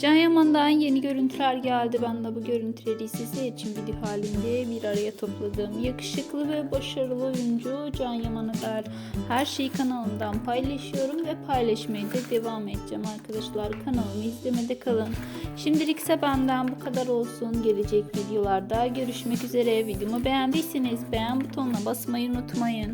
Can Yaman'dan yeni görüntüler geldi. Ben de bu görüntüleri sizler için video halinde bir araya topladım. Yakışıklı ve başarılı oyuncu Can Yaman'a dair her şeyi kanalımdan paylaşıyorum ve paylaşmaya da devam edeceğim arkadaşlar. Kanalımı izlemede kalın. Şimdilik ise benden bu kadar olsun. Gelecek videolarda görüşmek üzere. Videomu beğendiyseniz beğen butonuna basmayı unutmayın.